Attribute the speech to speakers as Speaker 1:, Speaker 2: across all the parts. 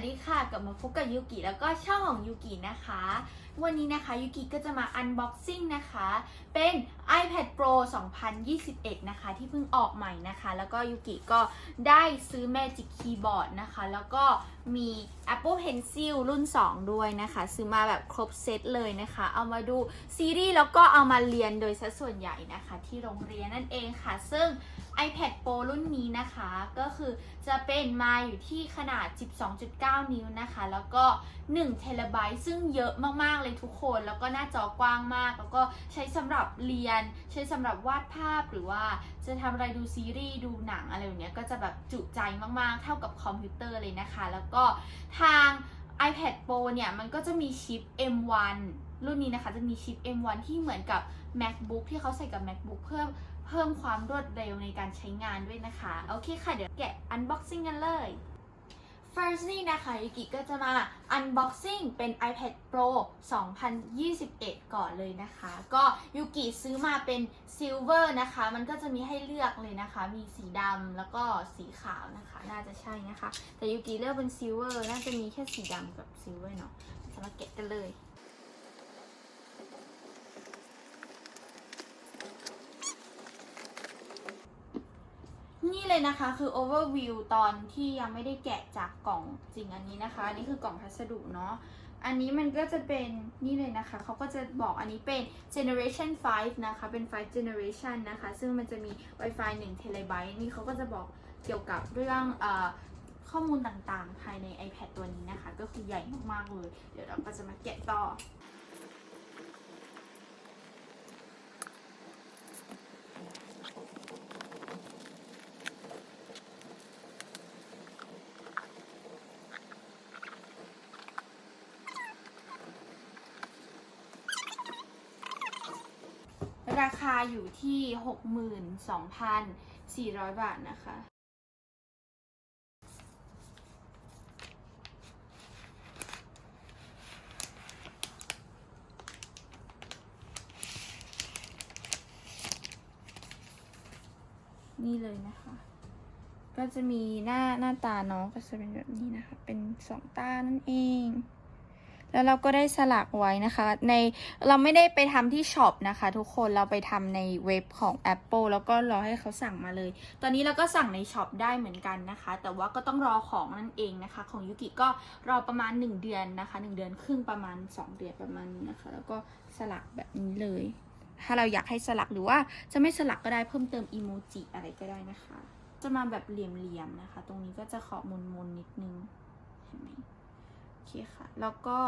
Speaker 1: วัสดีค่ะกลับมาพบกับยูกิแล้วก็ช่องของยูกินะคะ วันนี้นะคะยูกิก็จะมาอันบ็อกซิ่งนะคะ เป็น iPad Pro 2021 นะคะ ที่เพิ่งออกใหม่นะคะ แล้วก็ยูกิก็ได้ซื้อ Magic Keyboard นะคะ แล้วก็มี Apple Pencil รุ่น 2 ด้วยนะคะ ซื้อมาแบบครบเซตเลยนะคะ เอามาดูซีรีส์แล้วก็เอามาเรียนโดยสัดส่วนใหญ่นะคะ ที่โรงเรียนนั่นเองค่ะ ซึ่ง iPad Pro รุ่นนี้นะคะ ก็คือจะเป็นมาอยู่ที่ขนาด 12.9 นิ้วนะคะ แล้วก็1เทราไบต์ซึ่งเยอะมากๆเลยทุกคน แล้วก็หน้าจอกว้างมาก แล้วก็ใช้สำหรับเรียนใช้สำหรับวาดภาพหรือว่าจะทำอะไรดูซีรีส์ดูหนังอะไรแบบเนี้ยก็จะแบบจุใจมากๆ เท่ากับคอมพิวเตอร์เลยนะคะ แล้วก็ทาง iPad Pro เนี่ยมันก็จะมีชิป M1 รุ่นนี้นะคะจะมีชิป M1 ที่เหมือนกับ MacBook ที่เขาใส่กับ MacBook เพิ่มเพิ่มความรวดเร็วในการใช้งานด้วยนะคะ โอเคค่ะ เดี๋ยวแกะ unboxing กันเลย First นี่นะคะยูกิก็จะมา unboxing เป็น iPad Pro 2021 ก่อนเลยนะคะ ก็ยูกิซื้อมาเป็น silver นะคะ มันก็จะมีให้เลือกเลยนะคะ มีสีดำแล้วก็สีขาวนะคะ น่าจะใช่นะคะ แต่ยูกิเลือกเป็น silver น่าจะมีแค่สีดำกับ silver เนาะจะมาแกะกันเลย นี่ เลยนะคะ คือ overview ตอนที่ยังไม่ได้แกะจากกล่องจริงอันนี้นะคะอันนี้คือกล่องพัสดุเนาะอันนี้มันก็จะเป็นนี่เลยนะคะ เขาก็จะบอกอันนี้เป็น generation 5 นะคะ เป็น 5 generation นะคะ ซึ่งมันจะมี Wi-Fi 1 t b นี่เขาก็จะบอกเกี่ยวกับเรื่องเออข้อมูลต่างๆ ภายใน iPad ตัวนี้นะคะ ก็คือใหญ่มากๆเลย เดี๋ยวเราก็จะมาแกะต่อ ราคาอยู่ที่ 62,400 บาทนะคะ นี่เลยนะคะ ก็จะมีหน้าหน้าตาน้องก็จะเป็นแบบนี้นะคะ เป็นสองตานั่นเอง แล้วเราก็ได้สลักไว้นะคะ ในเราไม่ได้ไปทำที่ช็อปนะคะ ทุกคนเราไปทำในเว็บของ Apple แล้วก็รอให้เขาสั่งมาเลย ตอนนี้เราก็สั่งในช็อปได้เหมือนกันนะคะ แต่ว่าก็ต้องรอของนั่นเองนะคะ ของยุกิก็รอประมาณ 1 เดือนนะคะ 1 เดือนครึ่งประมาณ 2 เดือนประมาณนี้นะคะ แล้วก็สลักแบบนี้เลย ถ้าเราอยากให้สลักหรือว่าจะไม่สลักก็ได้เพิ่มเติมอีโมจิอะไรก็ได้นะคะ จะมาแบบเหลี่ยมๆนะคะ ตรงนี้ก็จะขอบมนๆนิดนึงเห็นไหม เคค่ะ แล้วก็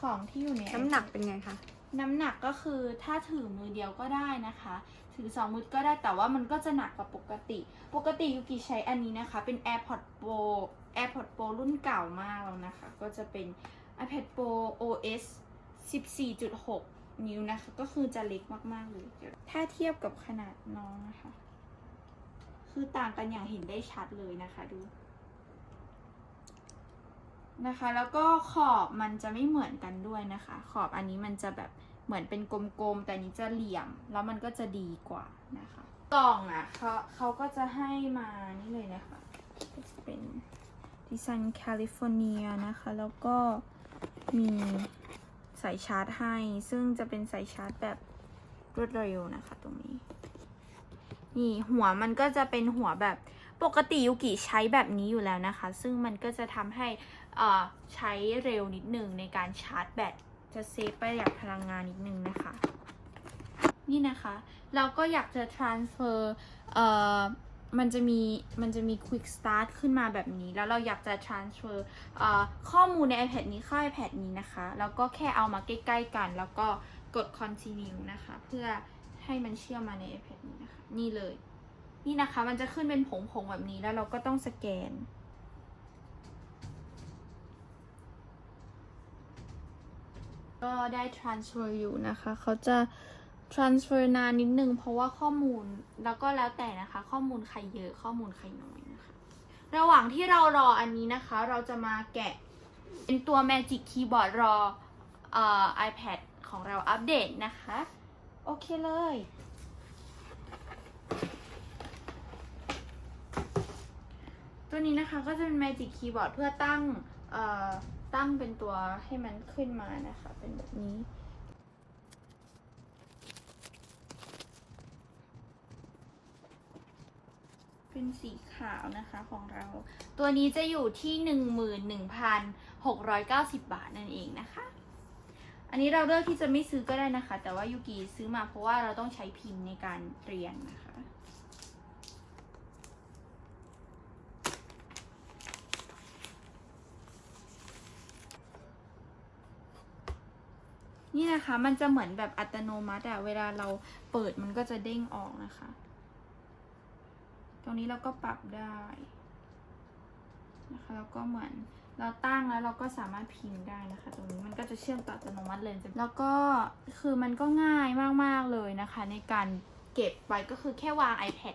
Speaker 1: ของที่อยู่ใน
Speaker 2: น้ำหนักเป็นไงคะ
Speaker 1: น้ำหนักก็คือถ้าถือมือเดียวก็ได้นะคะ ถือสองมือก็ได้แต่ว่ามันก็จะหนักกว่าปกติ ปกติยูกิใช้อันนี้นะคะ เป็น AirPods Pro AirPods Pro รุ่นเก่ามากแล้วนะคะ ก็จะเป็น iPad Pro OS 14.6 นิ้วนะคะ ก็คือจะเล็กมากๆเลย ถ้าเทียบกับขนาดน้องนะคะ คือต่างกันอย่างเห็นได้ชัดเลยนะคะดู นะคะ แล้วก็ขอบมันจะไม่เหมือนกันด้วยนะคะ ขอบอันนี้มันจะแบบเหมือนเป็นกลมๆ แต่นี้จะเหลี่ยม แล้วมันก็จะดีกว่านะคะ กล่องอะเขาเขาก็จะให้มานี่เลยนะคะก็จะเป็นดีไซน์แคลิฟอร์เนียนะคะ แล้วก็มีสายชาร์จให้ ซึ่งจะเป็นสายชาร์จแบบรวดเร็วนะคะ ตรงนี้ นี่หัวมันก็จะเป็นหัวแบบ ปกติยูกิใช้แบบนี้อยู่แล้วนะคะ ซึ่งมันก็จะทำให้ใช้เร็วนิดนึงในการชาร์จแบต จะเซฟประหยัดพลังงานนิดนึงนะคะ นี่นะคะ เราก็อยากจะ transfer เอ่อมันจะมีมันจะมี quick start ขึ้นมาแบบนี้ แล้วเราอยากจะ transfer เอ่อข้อมูลใน iPad นี้เข้า iPad นี้นะคะ แล้วก็แค่เอามาใกล้ ๆ กัน แล้วก็กด continue นะคะ เพื่อให้มันเชื่อมมาใน iPad นี้นะคะ นี่เลย นี่นะคะ มันจะขึ้นเป็นผงๆแบบนี้แล้วเราก็ต้องสแกน ก็ได้ transfer อยู่นะคะ เขาจะ transfer นานนิดนึง เพราะว่าข้อมูลแล้วก็แล้วแต่นะคะ ข้อมูลใครเยอะข้อมูลใครน้อยนะคะ ระหว่างที่เรารออันนี้นะคะ เราจะมาแกะเป็นตัว Magic Keyboard รอออ iPad ของเราอัปเดตนะคะ โอเคเลย ตัวนี้นะคะก็จะเป็น Magic Keyboard เพื่อตั้งเอ่อตั้งเป็นตัวให้มันขึ้นมานะคะ เป็นแบบนี้ เป็นสีขาวนะคะของเรา ตัวนี้จะอยู่ที่ 11,690 บาทนั่นเองนะคะ อันนี้เราเลือกที่จะไม่ซื้อก็ได้นะคะ แต่ว่ายูกิซื้อมาเพราะว่าเราต้องใช้พิมพ์ในการเรียนนะคะ นี่นะคะ มันจะเหมือนแบบอัตโนมัติอะเวลาเราเปิดมันก็จะเด้งออกนะคะ ตรงนี้เราก็ปรับได้นะคะแล้วก็เหมือนเราตั้งแล้วเราก็สามารถพิมพ์ได้นะคะ ตรงนี้มันก็จะเชื่อมต่ออัตโนมัติเลยแล้วก็คือมันก็ง่ายมากๆเลยนะคะ ในการเก็บไว้ก็คือแค่วาง iPad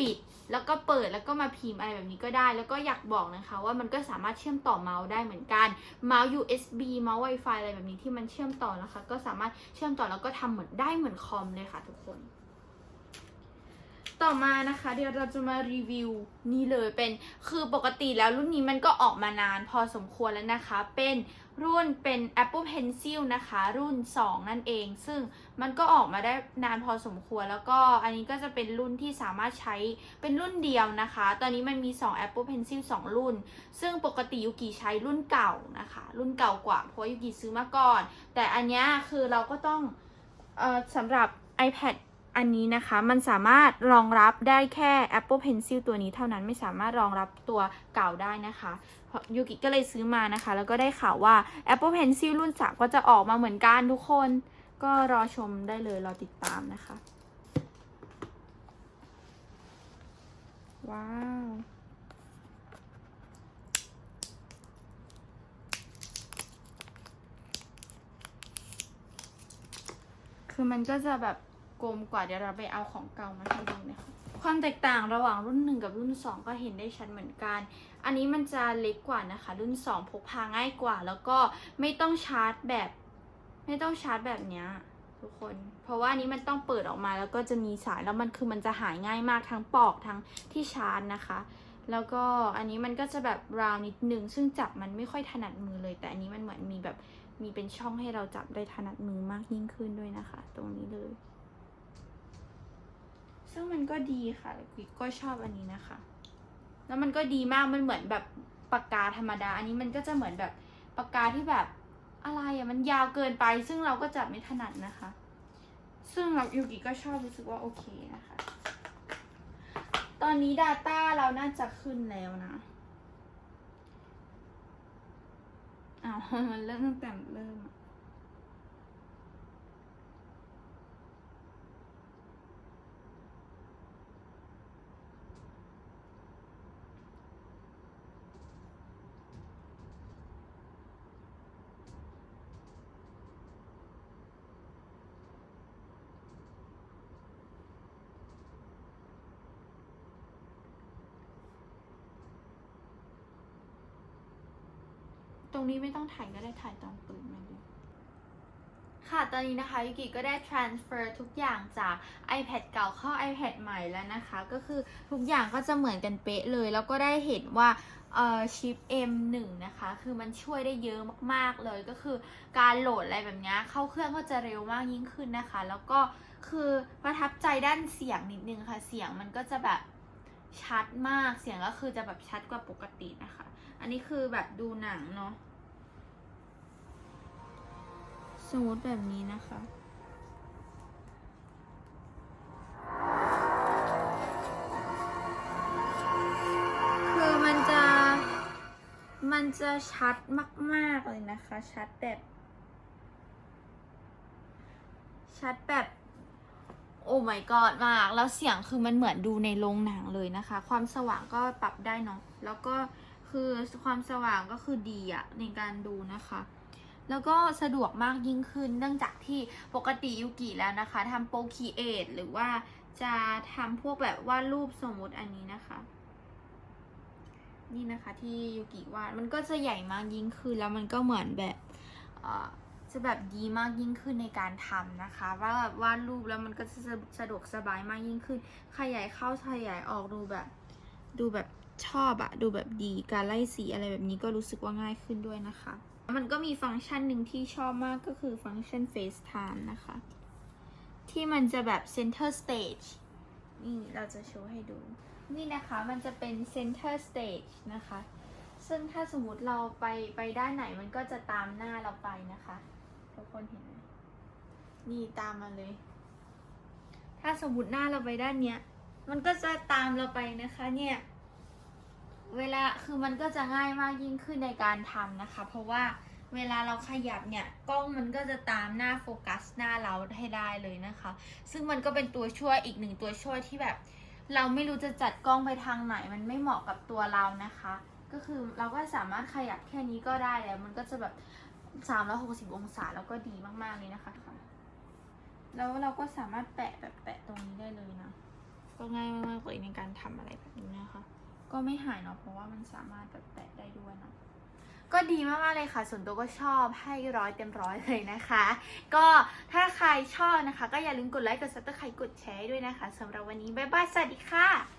Speaker 1: ปิดแล้วก็เปิดแล้วก็มาพิมพ์อะไรแบบนี้ก็ได้ แล้วก็อยากบอกนะคะว่ามันก็สามารถเชื่อมต่อเมาส์ได้เหมือนกันเมาส์ USB เมาส์ Wi-Fi อะไรแบบนี้ที่มันเชื่อมต่อนะคะ ก็สามารถเชื่อมต่อแล้วก็ทำเหมือนได้เหมือนคอมเลยค่ะทุกคน ต่อมานะคะ เดี๋ยวเราจะมารีวิวนี่เลยเป็นคือปกติแล้วรุ่นนี้มันก็ออกมานานพอสมควรแล้วนะคะ เป็น รุ่นเป็น Apple Pencil นะคะ รุ่น 2 นั่นเอง ซึ่งมันก็ออกมาได้นานพอสมควร แล้วก็อันนี้ก็จะเป็นรุ่นที่สามารถใช้เป็นรุ่นเดียวนะคะ ตอนนี้มันมี 2 Apple Pencil 2 รุ่น ซึ่งปกติยูกิใช้รุ่นเก่านะคะ รุ่นเก่ากว่าเพราะยูกิซื้อมาก่อน แต่อันนี้คือเราก็ต้องออสำหรับ iPad อันนี้นะคะมันสามารถรองรับได้แค่ Apple Pencil ตัวนี้เท่านั้นไม่สามารถรองรับตัวเก่าได้นะคะยูกิก็เลยซื้อมานะคะ แล้วก็ได้ข่าวว่า Apple Pencil รุ่น3ก็จะออกมาเหมือนกันทุกคน ก็รอชมได้เลยรอติดตามนะคะ ว้าวคือมันก็จะแบบ กลมกว่าเดี๋ยวเราไปเอาของเก่ามาให้ดูนะคะความแตกต่างระหว่างรุ่น 1 กับรุ่น 2 ก็เห็นได้ชัดเหมือนกัน อันนี้มันจะเล็กกว่านะคะ รุ่น 2 พกพาง่ายกว่า แล้วก็ไม่ต้องชาร์จแบบ ไม่ต้องชาร์จแบบเนี้ยทุกคน เพราะว่านนี้มันต้องเปิดออกมาแล้วก็จะมีสายแล้วมันคือมันจะหายง่ายมากทั้งปอกทั้งที่ชาร์จนะคะ แล้วก็อันนี้มันก็จะแบบราวนิดนึงซึ่งจับมันไม่ค่อยถนัดมือเลย แต่อันนี้มันเหมือนมีแบบมีเป็นช่องให้เราจับได้ถนัดมือมากยิ่งขึ้นด้วยนะคะ ตรงนี้เลย ซึ่งมันก็ดีค่ะกิ๊กก็ชอบอันนี้นะคะ แล้วมันก็ดีมากมันเหมือนแบบปากกาธรรมดา อันนี้มันก็จะเหมือนแบบปากกาที่แบบอะไรอะมันยาวเกินไป ซึ่งเราก็จับไม่ถนัดนะคะ ซึ่งเรายูกิก็ชอบรู้สึกว่าโอเคนะคะ ตอนนี้ Data เราน่าจะขึ้นแล้วนะอ้าวมันเริ่มตั้งแต่เริ่ม รงนี้ไม่ต้องถ่ายก็ได้ถ่ายตอนเปิดมาเลยค่ะ ตอนนี้นะคะยูกิก็ได้ transfer ทุกอย่างจาก iPad เก่าเข้า iPad ใหม่แล้วนะคะ ก็คือทุกอย่างก็จะเหมือนกันเป๊ะเลย แล้วก็ได้เห็นว่าเอ่อชิป M1 นะคะ คือมันช่วยได้เยอะมากๆเลย ก็คือการโหลดอะไรแบบนี้เข้าเครื่องก็จะเร็วมากยิ่งขึ้นนะคะ แล้วก็คือประทับใจด้านเสียงนิดนึงค่ะ เสียงมันก็จะแบบชัดมาก เสียงก็คือจะแบบชัดกว่าปกตินะคะ อันนี้คือแบบดูหนังเนาะ สมมติแบบนี้นะคะ คือมันจะ มันจะชัดมากๆเลยนะคะ ชัดแบบ ชัดแบบ โอ้ my god มาก แล้วเสียงคือมันเหมือนดูในโรงหนังเลยนะคะ ความสว่างก็ปรับได้เนาะ แล้วก็คือความสว่างก็คือดีอะในการดูนะคะ แล้วก็สะดวกมากยิ่งขึ้น เนื่องจากที่ปกติยูกิแล้วนะคะทำโปรคีเอทหรือว่าจะทำพวกแบบวาดรูปสมมติอันนี้นะคะ นี่นะคะที่ยูกิวาดมันก็จะใหญ่มากยิ่งขึ้น แล้วมันก็เหมือนแบบเออจะแบบดีมากยิ่งขึ้นในการทำนะคะ ว่าแบบวาดรูปแล้วมันก็จะสะดวกสบายมากยิ่งขึ้น ขยายเข้าขยายออกดูแบบ ดูแบบชอบอะดูแบบดีการไล่สีอะไรแบบนี้ก็รู้สึกว่าง่ายขึ้นด้วยนะคะ มันก็มีฟังก์ชันหนึ่งที่ชอบมากก็คือฟังก์ชัน FaceTime นะคะ ที่มันจะแบบ Center Stage นี่เราจะโชว์ให้ดู นี่นะคะมันจะเป็น Center Stage นะคะ ซึ่งถ้าสมมติเราไปไปด้านไหนมันก็จะตามหน้าเราไปนะคะ ทุกคนเห็นไหมนี่ตามมาเลย ถ้าสมมติหน้าเราไปด้านเนี้ย มันก็จะตามเราไปนะคะเนี่ย เวลาคือมันก็จะง่ายมากยิ่งขึ้นในการทำนะคะ เพราะว่าเวลาเราขยับเนี่ยกล้องมันก็จะตามหน้าโฟกัสหน้าเราให้ได้เลยนะคะ ซึ่งมันก็เป็นตัวช่วยอีกหนึ่งตัวช่วยที่แบบ เราไม่รู้จะจัดกล้องไปทางไหน มันไม่เหมาะกับตัวเรานะคะ ก็คือเราก็สามารถขยับแค่นี้ก็ได้แล้วมันก็จะแบบ 360 องศาแล้วก็ดีมากๆเลยนะคะแล้วเราก็สามารถแปะแบบแปะตรงนี้ได้เลยนะ ก็ง่ายมากๆเลยในการทำอะไรแบบนี้นะคะ ก็ไม่หายเนาะเพราะว่ามันสามารถแบบแตะได้ด้วยเนาะก็ดีมากๆเลยค่ะ ส่วนตัวก็ชอบให้ร้อยเต็มร้อยเลยนะคะ ก็ถ้าใครชอบนะคะ ก็อย่าลืมกดไลค์กดซับสไครต์กดแชร์ด้วยนะคะสำหรับวันนี้ บ๊ายบาย สวัสดีค่ะ